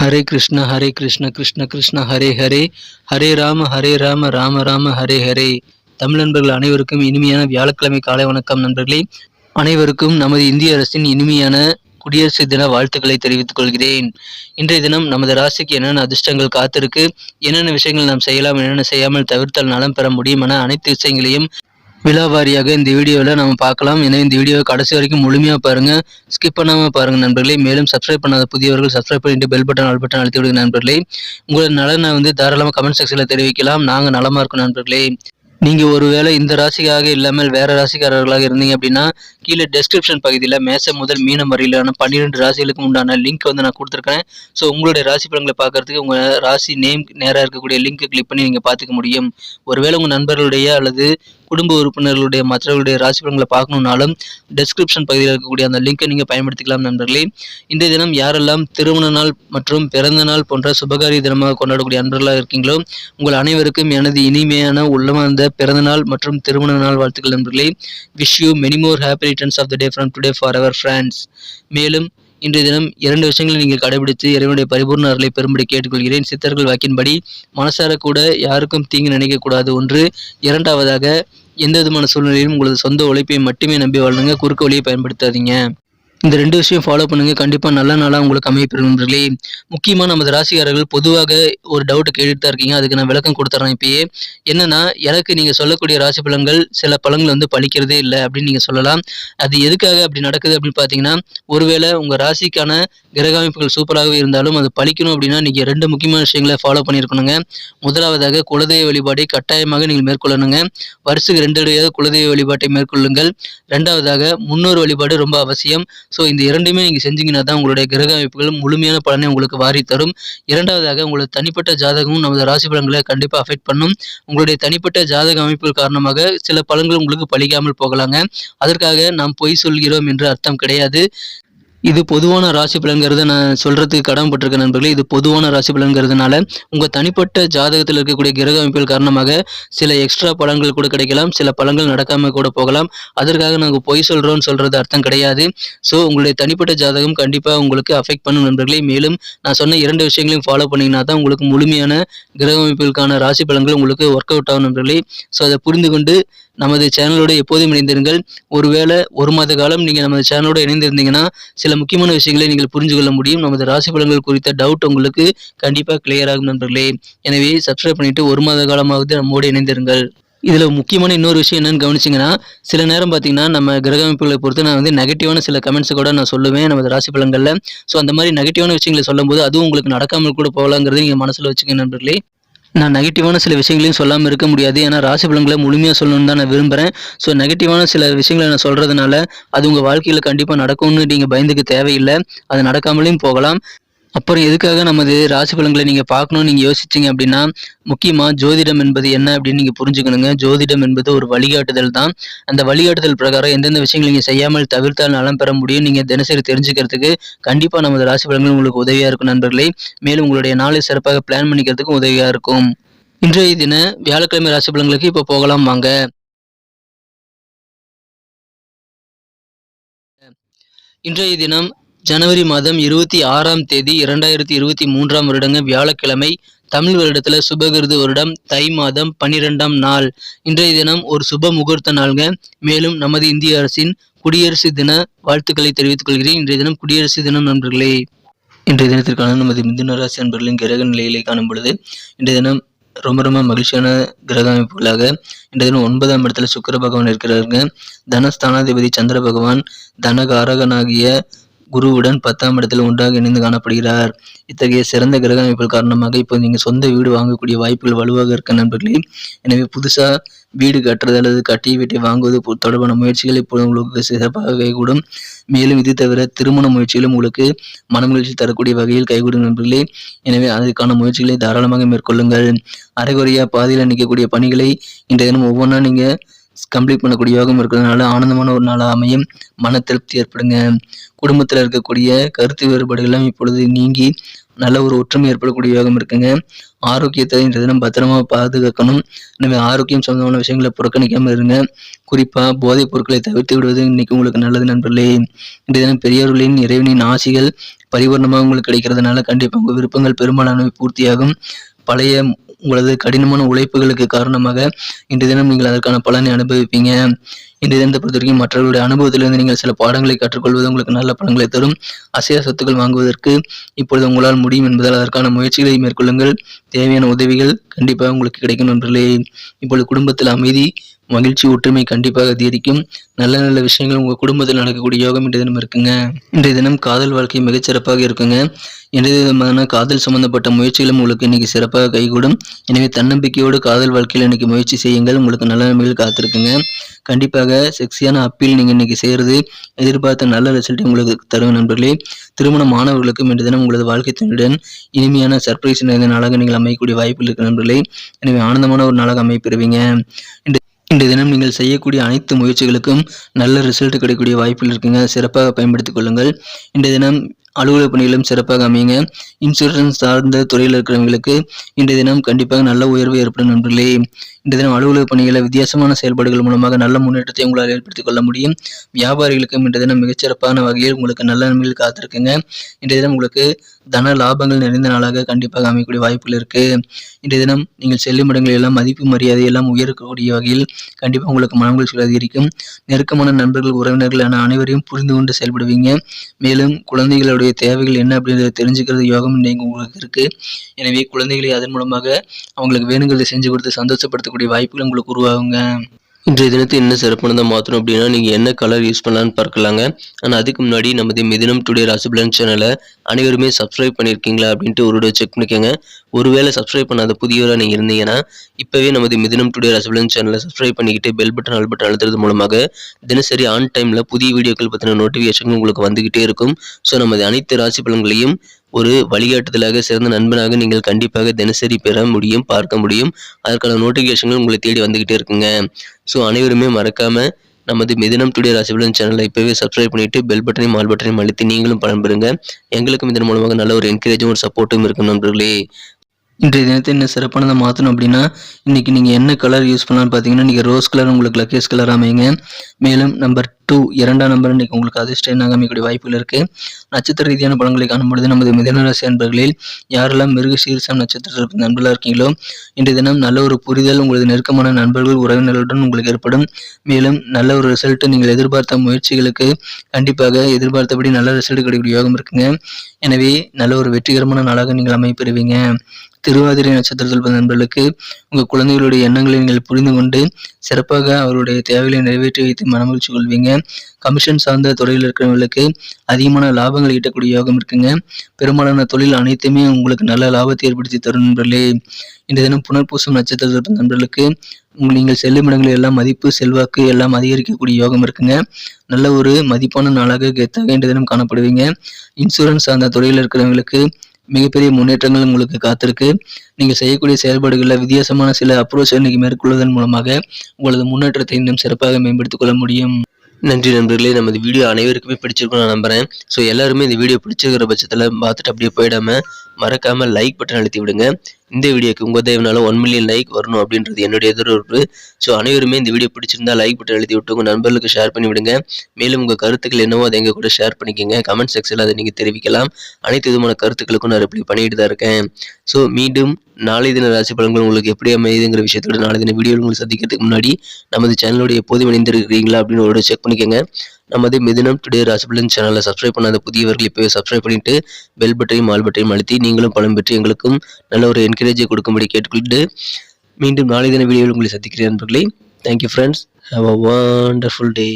ஹரே கிருஷ்ண ஹரே கிருஷ்ண கிருஷ்ண கிருஷ்ண ஹரே ஹரே. ஹரே ராம ஹரே ராம ராம ராம ஹரே ஹரே. தமிழ் நண்பர்கள் அனைவருக்கும் இனிமையான வியாழக்கிழமை காலை வணக்கம் நண்பர்களே. அனைவருக்கும் நமது இந்திய அரசின் இனிமையான குடியரசு தின வாழ்த்துக்களை தெரிவித்துக் கொள்கிறேன். இன்றைய தினம் நமது ராசிக்கு என்னென்ன அதிர்ஷ்டங்கள் காத்திருக்கு என்னென்ன விஷயங்கள் நாம் செய்யலாம் என்னென்ன செய்யாமல் தவிர்த்தால் நலம் பெற முடியும் என அனைத்து விஷயங்களையும் விழாவாரியாக இந்த வீடியோவில் நம்ம பார்க்கலாம். எனவே இந்த வீடியோவை கடைசி வரைக்கும் முழுமையாக பாருங்கள் ஸ்கிப் பண்ணாமல் பாருங்கள் நண்பர்களே. மேலும் சப்ஸ்கிரைப் பண்ணாத புதியவர்கள் சப்ஸ்கிரைப் பண்ணிட்டு பெல் பட்டன் ஆல் பட்டன் அழுத்தி விடுங்க நண்பர்களே. உங்களோட நலனை வந்து தாராளமாக கமெண்ட் செக்ஷனில் தெரிவிக்கலாம். நாங்கள் நலமாக இருக்கோம் நண்பர்களே. நீங்கள் ஒருவேளை இந்த ராசிக்காக இல்லாமல் வேறு ராசிக்காரர்களாக இருந்தீங்க அப்படின்னா கீழே டெஸ்கிரிப்ஷன் பகுதியில் மேசம் முதல் மீனம் வரையிலான பன்னிரெண்டு ராசிகளுக்கு உண்டான லிங்க் வந்து நான் கொடுத்துருக்கேன் ஸோ உங்களுடைய ராசி பலன்களை பார்க்கறதுக்கு உங்கள் ராசி நேம் நேராக இருக்கக்கூடிய லிங்க்கை கிளிக் பண்ணி நீங்கள் பார்த்துக்க முடியும். ஒருவேளை உங்கள் நண்பர்களுடைய அல்லது குடும்ப உறுப்பினர்களுடைய மற்றவர்களுடைய ராசி பலன்களை பார்க்கணுன்னாலும் டெஸ்கிரிப்ஷன் பகுதியில் இருக்கக்கூடிய அந்த லிங்கை நீங்கள் பயன்படுத்திக்கலாம் நண்பர்களே. இன்றைய தினம் யாரெல்லாம் திருமண நாள் மற்றும் பிறந்த நாள் போன்ற சுபகாரிய தினமாக கொண்டாடக்கூடிய அன்பர்களாக இருக்கீங்களோ உங்கள் அனைவருக்கும் எனது இனிமையான உள்ளமார்ந்த பிறந்த நாள் மற்றும் திருமண நாள் வாழ்த்துக்கள் நண்பர்களே. Wish you many more happy returns of the day from today for our friends மேலும் இன்றைய தினம் இரண்டு விஷயங்களை நீங்கள் கடைபிடித்து இறைவனுடைய பரிபூர்ண அருளை பெரும்படி கேட்டுக்கொள்கிறேன். சித்தர்கள் வாக்கின்படி மனசார கூட யாருக்கும் தீங்கு நினைக்கக்கூடாது. ஒன்று இரண்டாவதாக எந்த விதமான சூழ்நிலையிலும் உங்களது சொந்த உழைப்பை மட்டுமே நம்பி வாழணுங்க குறுக்கு வழியை பயன்படுத்தாதீங்க. இந்த ரெண்டு விஷயம் ஃபாலோ பண்ணுங்க. கண்டிப்பாக நல்ல நாளாக உங்களுக்கு அமைப்பெறும் நண்பர்களே. முக்கியமாக நமது ராசிக்காரர்கள் பொதுவாக ஒரு டவுட் கேட்டுட்டு தான் இருக்கீங்க. அதுக்கு நான் விளக்கம் கொடுத்துட்றேன் இப்பயே. என்னன்னா எனக்கு நீங்கள் சொல்லக்கூடிய ராசி பலன்கள் சில பழங்கள் வந்து பழிக்கிறதே இல்லை அப்படின்னு நீங்கள் சொல்லலாம். அது எதுக்காக அப்படி நடக்குது அப்படின்னு பார்த்தீங்கன்னா ஒருவேளை உங்கள் ராசிக்கான கிரக அமைப்புகள் சூப்பராகவே இருந்தாலும் அது பழிக்கணும் அப்படின்னா நீங்கள் ரெண்டு முக்கியமான விஷயங்களை ஃபாலோ பண்ணியிருக்கணுங்க. முதலாவதாக குலதெய்வ வழிபாட்டை கட்டாயமாக நீங்கள் மேற்கொள்ளணுங்க. வருஷத்துக்கு ரெண்டு குலதெய்வ வழிபாட்டை மேற்கொள்ளுங்கள். ரெண்டாவதாக முன்னோர் வழிபாடு ரொம்ப அவசியம். ஸோ இந்த இரண்டுமே நீங்கள் செஞ்சீங்கன்னா தான் உங்களுடைய கிரக அமைப்புகள் முழுமையான பலனை உங்களுக்கு வாரி தரும் இரண்டாவதாக உங்களோட தனிப்பட்ட ஜாதகமும் நமது ராசி பலன்களை கண்டிப்பாக அஃபெக்ட் பண்ணும். உங்களுடைய தனிப்பட்ட ஜாதக அமைப்புகள் காரணமாக சில பலன்கள் உங்களுக்கு பழிக்காமல் போகலாங்க. அதற்காக நாம் பொய் சொல்கிறோம் என்று அர்த்தம் கிடையாது. இது பொதுவான ராசி பலன்கிறத. நான் சொல்கிறதுக்கு கடமைப்பட்டிருக்க நண்பர்களே இது பொதுவான ராசி பலன்கிறதுனால உங்கள் தனிப்பட்ட ஜாதகத்தில் இருக்கக்கூடிய கிரக அமைப்புகள் காரணமாக சில எக்ஸ்ட்ரா பலன்கள் கூட கிடைக்கலாம் சில பலன்கள் நடக்காமல் கூட போகலாம். அதற்காக நாங்கள் பொய் சொல்கிறோம்னு சொல்கிறது அர்த்தம் கிடையாது. ஸோ உங்களுடைய தனிப்பட்ட ஜாதகம் கண்டிப்பாக உங்களுக்கு அஃபெக்ட் பண்ணும் நண்பர்களே. மேலும் நான் சொன்ன இரண்டு விஷயங்களையும் ஃபாலோ பண்ணிங்கன்னா தான் உங்களுக்கு முழுமையான கிரக அமைப்புகளுக்கான ராசி பலன்கள் உங்களுக்கு ஒர்க் அவுட் ஆகும் நண்பர்களே. ஸோ அதை புரிந்து கொண்டு நமது சேனலோடு எப்போதும் இணைந்திருங்கள். ஒருவேளை ஒரு மாத காலம் நீங்கள் நமது சேனலோடு இணைந்திருந்தீங்கன்னா சில முக்கியமான விஷயங்களை நீங்கள் புரிஞ்சு கொள்ள முடியும். நமது ராசி பலன்கள் குறித்த டவுட் உங்களுக்கு கண்டிப்பாக கிளியர் ஆகும் நண்பர்களே. எனவே சப்ஸ்கிரைப் பண்ணிட்டு ஒரு மாத காலமாவது நம்மோடு இணைந்திருங்கள். இதில் முக்கியமான இன்னொரு விஷயம் என்னென்னு கவனிச்சிங்கன்னா சில நேரம் பார்த்தீங்கன்னா நம்ம கிரக அமைப்புகளை பொறுத்து நான் வந்து நெகட்டிவான சில கமெண்ட்ஸை கூட நான் சொல்லுவேன் நமது ராசி பலன்களில். ஸோ அந்த மாதிரி நெகட்டிவான விஷயங்களை சொல்லும்போது அதுவும் உங்களுக்கு நடக்காமல் கூட போகலாங்கிறது நீங்கள் மனசில் வச்சுக்கோங்க நண்பர்களே. நான் நெகட்டிவான சில விஷயங்களையும் சொல்லாமல் இருக்க முடியாது. ஏன்னா ராசி பலன்களை முழுமையாக சொல்லணும்னு தான் நான் விரும்புகிறேன் ஸோ நெகட்டிவான சில விஷயங்களை நான் சொல்கிறதுனால அது உங்கள் வாழ்க்கையில் கண்டிப்பாக நடக்கும்னு நீங்கள் பயந்துக்க தேவையில்லை. அது நடக்காமலையும் போகலாம். அப்புறம் எதுக்காக நமது ராசி பலன்களை நீங்கள் பார்க்கணும்னு நீங்கள் யோசிச்சிங்க அப்படின்னா முக்கியமாக ஜோதிடம் என்பது என்ன அப்படின்னு நீங்கள் புரிஞ்சுக்கணுங்க. ஜோதிடம் என்பது ஒரு வழிகாட்டுதல் தான். அந்த வழிகாட்டுதல் பிரகாரம் எந்தெந்த விஷயங்கள் நீங்கள் செய்யாமல் தவிர்த்தால் நலம் பெற முடியும். நீங்கள் தினசரி தெரிஞ்சுக்கிறதுக்கு கண்டிப்பாக நமது ராசி பலன்கள் உங்களுக்கு உதவியாக இருக்கும் நண்பர்களே. மேலும் உங்களுடைய நாளை சிறப்பாக பிளான் பண்ணிக்கிறதுக்கும் உதவியாக இருக்கும். இன்றைய தின வியாழக்கிழமை ராசி பலன்களுக்கு இப்போ போகலாம் வாங்க. இன்றைய தினம் ஜனவரி மாதம் இருபத்தி ஆறாம் தேதி இரண்டாயிரத்தி இருபத்தி மூன்றாம் வருடங்க வியாழக்கிழமை தமிழ் வருடத்துல சுபகிருது வருடம் தை மாதம் பன்னிரெண்டாம் நாள். இன்றைய தினம் ஒரு சுப முகூர்த்த நாள்ங்க. மேலும் நமது இந்திய அரசின் குடியரசு தின வாழ்த்துக்களை தெரிவித்துக் கொள்கிறேன். இன்றைய தினம் குடியரசு தினம் நண்பர்களே. இன்றைய தினத்திற்கான நமது மிதுன ராசி நண்பர்களின் கிரக நிலையிலே காணும் பொழுது இன்றைய தினம் ரொம்ப ரொம்ப மகிழ்ச்சியான கிரக அமைப்புகளாக இன்றைய தினம் ஒன்பதாம் இடத்துல சுக்கர பகவான் இருக்கிறாருங்க. தனஸ்தானாதிபதி சந்திர பகவான் தனகாரகனாகிய குருவுடன் பத்தாம் இடத்தில் ஒன்றாக இணைந்து காணப்படுகிறார். இத்தகைய சிறந்த கிரக அமைப்புகள் காரணமாக இப்போ நீங்கள் சொந்த வீடு வாங்கக்கூடிய வாய்ப்புகள் வலுவாக இருக்க நண்பர்களே. எனவே புதுசாக வீடு கட்டுறது அல்லது கட்டிய வீட்டை வாங்குவது தொடர்பான முயற்சிகள் இப்போது உங்களுக்கு சிறப்பாக கைகூடும் மேலும் இது தவிர திருமண முயற்சிகளும் உங்களுக்கு மனமகிழ்ச்சி தரக்கூடிய வகையில் கைகூடும் நண்பர்களே. எனவே அதற்கான முயற்சிகளை தாராளமாக மேற்கொள்ளுங்கள். அரைகுறையாக பாதியில் நிற்கக்கூடிய பணிகளை இன்றைய தினம் ஒவ்வொன்றா நீங்கள் கம்ப்ளீட் பண்ணக்கூடிய யோகம் இருக்கிறதுனால ஆனந்தமான ஒரு நாளாக அமையும். மன திருப்தி ஏற்படுங்க. குடும்பத்தில் இருக்கக்கூடிய கருத்து வேறுபாடுகள்லாம் இப்பொழுது நீங்கி நல்ல ஒரு ஒற்றுமை ஏற்படக்கூடிய யோகம் இருக்குங்க. ஆரோக்கியத்தை இந்த தினம் பத்திரமா பாதுகாக்கணும். எனவே ஆரோக்கியம் சம்பந்தமான விஷயங்களை புறக்கணிக்காமல் இருங்க. குறிப்பாக போதைப் பொருட்களை தவிர்த்து விடுவது இன்னைக்கு உங்களுக்கு நல்லது நண்பர்களே. இன்றைய தினம் பெரியவர்களின் இறைவனின் ஆசிகள் பரிபூர்ணமாக உங்களுக்கு கிடைக்கிறதுனால கண்டிப்பாக உங்கள் விருப்பங்கள் பெரும்பாலானவை பூர்த்தியாகும். பழைய உங்களது கடினமான உழைப்புகளுக்கு காரணமாக இன்றைய தினம் நீங்கள் அதற்கான பலனை அனுபவிப்பீங்க. இன்றைய தினத்தை பொறுத்த வரைக்கும் மற்றவர்களுடைய அனுபவத்திலிருந்து நீங்கள் சில பாடங்களை கற்றுக்கொள்வது உங்களுக்கு நல்ல பலன்களை தரும். அசையா சொத்துக்கள் வாங்குவதற்கு இப்பொழுது உங்களால் முடியும் என்பதால் அதற்கான முயற்சிகளை மேற்கொள்ளுங்கள். தேவையான உதவிகள் கண்டிப்பாக உங்களுக்கு கிடைக்கும் நண்பர்களே இப்பொழுது குடும்பத்தில் அமைதி மகிழ்ச்சி ஒற்றுமை கண்டிப்பாக அதிகரிக்கும். நல்ல நல்ல விஷயங்கள் உங்கள் குடும்பத்தில் நடக்கக்கூடிய யோகம் இன்றைய தினம் இருக்குங்க. இன்றைய தினம் காதல் வாழ்க்கை மிகச்சிறப்பாக இருக்குங்க. இன்றைய விதமான காதல் சம்பந்தப்பட்ட முயற்சிகளும் உங்களுக்கு இன்னைக்கு சிறப்பாக கைகூடும். எனவே தன்னம்பிக்கையோடு காதல் வாழ்க்கையில் இன்னைக்கு முயற்சி செய்யுங்கள். உங்களுக்கு நல்ல நன்மைகள் காத்திருக்குங்க. கண்டிப்பாக செக்ஸியான அப்பீல் நீங்கள் இன்னைக்கு செய்கிறது எதிர்பார்த்த நல்ல ரிசல்ட் உங்களுக்கு தரும் நண்பர்களே. திருமண மாணவர்களுக்கும் இன்றைய தினம் உங்களது வாழ்க்கை துணையுடன் இனிமையான சர்ப்ரைஸ் நிறைந்த நாளாக நீங்கள் அமையக்கூடிய வாய்ப்பு இருக்கு நண்பர்களே. எனவே ஆனந்தமான ஒரு நாளாக அமைப்பெறுவீங்க இன்று இன்றைய தினம் நீங்கள் செய்யக்கூடிய அனைத்து முயற்சிகளுக்கும் நல்ல ரிசல்ட் கிடைக்கக்கூடிய வாய்ப்புகள் இருக்குங்க. சிறப்பாக பயன்படுத்திக் கொள்ளுங்கள். இன்றைய தினம் அலுவலக பணிகளும் சிறப்பாக அமையுங்க. இன்சூரன்ஸ் சார்ந்த துறையில் இருக்கிறவங்களுக்கு இன்றைய தினம் கண்டிப்பாக நல்ல உயர்வு ஏற்படும் நண்பர்களே. இன்றைய தினம் அலுவலக பணிகளை வித்தியாசமான செயல்பாடுகள் மூலமாக நல்ல முன்னேற்றத்தை உங்களால் ஏற்படுத்திக் கொள்ள முடியும். வியாபாரிகளுக்கும் இன்றைய தினம் மிகச்சிறப்பான வகையில் உங்களுக்கு நல்ல நன்மைகள் காத்திருக்குங்க. இன்றைய தினம் உங்களுக்கு தன லாபங்கள் நிறைந்த நாளாக கண்டிப்பாக அமையக்கூடிய வாய்ப்புகள் இருக்குது இன்றைய தினம் நீங்கள் செல்லும் இடங்களில் எல்லாம் மதிப்பு மரியாதை எல்லாம் உயர்க்கக்கூடிய வகையில் கண்டிப்பாக உங்களுக்கு மனமகிழ்ச்சி அதிகரிக்கும். நெருக்கமான நண்பர்கள் உறவினர்கள் என அனைவரையும் புரிந்து கொண்டு செயல்படுவீங்க. மேலும் குழந்தைகளுடைய தேவைகள் என்ன அப்படின்றத தெரிஞ்சுக்கிறது யோகம் இன்னைக்கு உங்களுக்கு இருக்குது எனவே குழந்தைகளை அதன் மூலமாக அவங்களுக்கு வேணுங்கிறதை செஞ்சு கொடுத்து சந்தோஷப்படுத்தக்கூடிய வாய்ப்புகள் உங்களுக்கு உருவாகுங்க. இன்றைய தினத்தை என்ன சிறப்பானதாக மாற்றணும் அப்படின்னா நீங்கள் என்ன கலர் யூஸ் பண்ணலான்னு பார்க்கலாங்க. ஆனால் அதுக்கு முன்னாடி நமது மிதினம் டுடே ராசிபலன் சேனலை அனைவருமே சப்ஸ்கிரைப் பண்ணியிருக்கீங்களா அப்படின்ட்டு ஒரு செக் பண்ணிக்கோங்க. ஒருவேளை சப்ஸ்கிரைப் பண்ணாத புதியவராக நீங்கள் இருந்தீங்கன்னா இப்போவே நமது மிதினம் டுடே ரசபலன் சேனலை சப்ஸ்கிரைப் பண்ணிக்கிட்டு பெல் பட்டன் ஆல் பட்டன் அழுத்துறது மூலமாக தினசரி ஆன் டைமில் புதிய வீடியோக்கள் பற்றின நோட்டிஃபிகேஷன் உங்களுக்கு வந்துக்கிட்டே இருக்கும். ஸோ நமது அனைத்து ராசி பலன்களையும் ஒரு வழிகாட்டுதலாக சிறந்த நண்பனாக நீங்கள் கண்டிப்பாக தினசரி பெற முடியும் பார்க்க முடியும். அதற்கான நோட்டிஃபிகேஷன்கள் உங்களை தேடி வந்துக்கிட்டே இருக்குங்க. ஸோ அனைவருமே மறக்காமல் நமது மிதினம் டுடே ராசிபலன் சேனலை இப்போவே சப்ஸ்கிரைப் பண்ணிவிட்டு பெல் பட்டனையும் மால் பட்டனையும் அழுத்தி நீங்களும் பயன்பெறுங்க எங்களுக்கும் இதன் மூலமாக நல்ல ஒரு என்கரேஜும் ஒரு சப்போர்ட்டும் இருக்கும் நண்பர்களே. இன்றைய தினத்தை என்ன சிறப்பானதை மாற்றணும் அப்படின்னா இன்றைக்கி நீங்கள் என்ன கலர் யூஸ் பண்ணலாம்னு பார்த்தீங்கன்னா நீங்கள் ரோஸ் கலர் உங்களுக்கு லக்கேஸ் கலர் அமைங்க மேலும் நம்பர் டூ இரண்டாம் நம்பர் இன்றைக்கி உங்களுக்கு அதிர்ஷ்ட எண்ணாக அமைக்கக்கூடிய வாய்ப்புகள் இருக்குது நட்சத்திர ரீதியான பலன்களை காணும்பொழுது நமது மிதனராசி அன்பர்களில் யாரெல்லாம் மிருக சீர்சம் நட்சத்திரத்தில் நண்பர்களாக இருக்கீங்களோ இன்றைய தினம் நல்ல ஒரு புரிதல் உங்களது நெருக்கமான நண்பர்கள் உறவினர்களுடன் உங்களுக்கு ஏற்படும். மேலும் நல்ல ஒரு ரிசல்ட்டு நீங்கள் எதிர்பார்த்த முயற்சிகளுக்கு கண்டிப்பாக எதிர்பார்த்தபடி நல்ல ரிசல்ட் கிடைக்கக்கூடிய யோகம் இருக்குங்க. எனவே நல்ல ஒரு வெற்றிகரமான நாளாக நீங்கள் அமைப்பெறுவீங்க. திருவாதிரை நட்சத்திரத்தில் பிறந்த நண்பர்களுக்கு உங்கள் குழந்தைகளுடைய எண்ணங்களை நீங்கள் புரிந்து கொண்டு சிறப்பாக அவருடைய தேவைகளை நிறைவேற்றி வைத்து மனமகிழ்ச்சி கொள்வீங்க. கமிஷன் சார்ந்த துறையில் இருக்கிறவங்களுக்கு அதிகமான லாபங்கள் ஈட்டக்கூடிய யோகம் இருக்குங்க. பெரும்பாலான தொழில் அனைத்துமே உங்களுக்கு நல்ல லாபத்தை ஏற்படுத்தி தரும் நண்பர்களே. இந்த தினம் புனர்பூசம் நட்சத்திரத்தில் பிறந்த நண்பர்களுக்கு உங்கள் நீங்கள் செல்லும் இடங்களில் எல்லாம் மதிப்பு செல்வாக்கு எல்லாம் அதிகரிக்கக்கூடிய யோகம் இருக்குங்க. நல்ல ஒரு மதிப்பான நாளாக கெத்தாக இன்றைய தினம் காணப்படுவீங்க. இன்சூரன்ஸ் சார்ந்த துறையில் இருக்கிறவங்களுக்கு மிகப்பெரிய முன்னேற்றங்கள் உங்களுக்கு காத்திருக்கு. நீங்கள் செய்யக்கூடிய செயல்பாடுகளில் வித்தியாசமான சில அப்ரோச் இன்னைக்கு மேற்கொள்வதன் மூலமாக உங்களது முன்னேற்றத்தை இன்னும் சிறப்பாக மேம்படுத்திக் கொள்ள முடியும். நன்றி நண்பர்களே. நமது வீடியோ அனைவருக்குமே பிடிச்சிருக்கும் நான் நம்புறேன். ஸோ எல்லாருமே இந்த வீடியோ பிடிச்சிருக்கிற பட்சத்தில் பார்த்துட்டு அப்படியே போயிடாமல் மறக்காமல் லைக் பட்டன் அழுத்தி விடுங்க. இந்த வீடியோக்கு உங்கள் தேவனால ஒன் மில்லியன் லைக் வரணும் அப்படின்றது என்னுடைய எதிர்பார்ப்பு. ஸோ அனைவருமே இந்த வீடியோ பிடிச்சிருந்தா லைக் பட்டன் எழுதி விட்டு உங்கள் நண்பர்களுக்கு ஷேர் பண்ணி விடுங்க. மேலும் உங்கள் கருத்துக்கள் என்னவோ அதை எங்கள் கூட ஷேர் பண்ணிக்கோங்க. கமெண்ட் செக்ஷனில் அதை நீங்கள் தெரிவிக்கலாம். அனைத்து விதமான கருத்துக்களுக்கும் நான் ரிப்ளை பண்ணிட்டு தான் இருக்கேன். ஸோ மீண்டும் நாளை தின ராசி பலன்கள் உங்களுக்கு எப்படி அமையுதுங்கிற விஷயத்தோட நாளை தின வீடியோ உங்களுக்கு சந்திக்கிறதுக்கு முன்னாடி நமது சேனலோட எப்போதும் இணைந்திருக்கிறீங்களா அப்படின்னு ஒரு செக் பண்ணிக்கோங்க. நமது மிதினம் டுடே ராசிபலன் சேனலை சப்ஸ்கிரைப் பண்ணாத புதியவர்கள் இப்போ சப்ஸ்கிரைப் பண்ணிட்டு பெல் பட்டையும் ஆல் பட்டையும் அழுத்தி நீங்களும் பலம் பெற்று எங்களுக்கும் நல்ல ஒரு என்கரேஜை கொடுக்கும்படி கேட்டுக்கொண்டு மீண்டும் நாளை தின வீடியோவில் உங்களை சந்திக்கிறேன் நண்பர்களே. Thank you friends have a wonderful day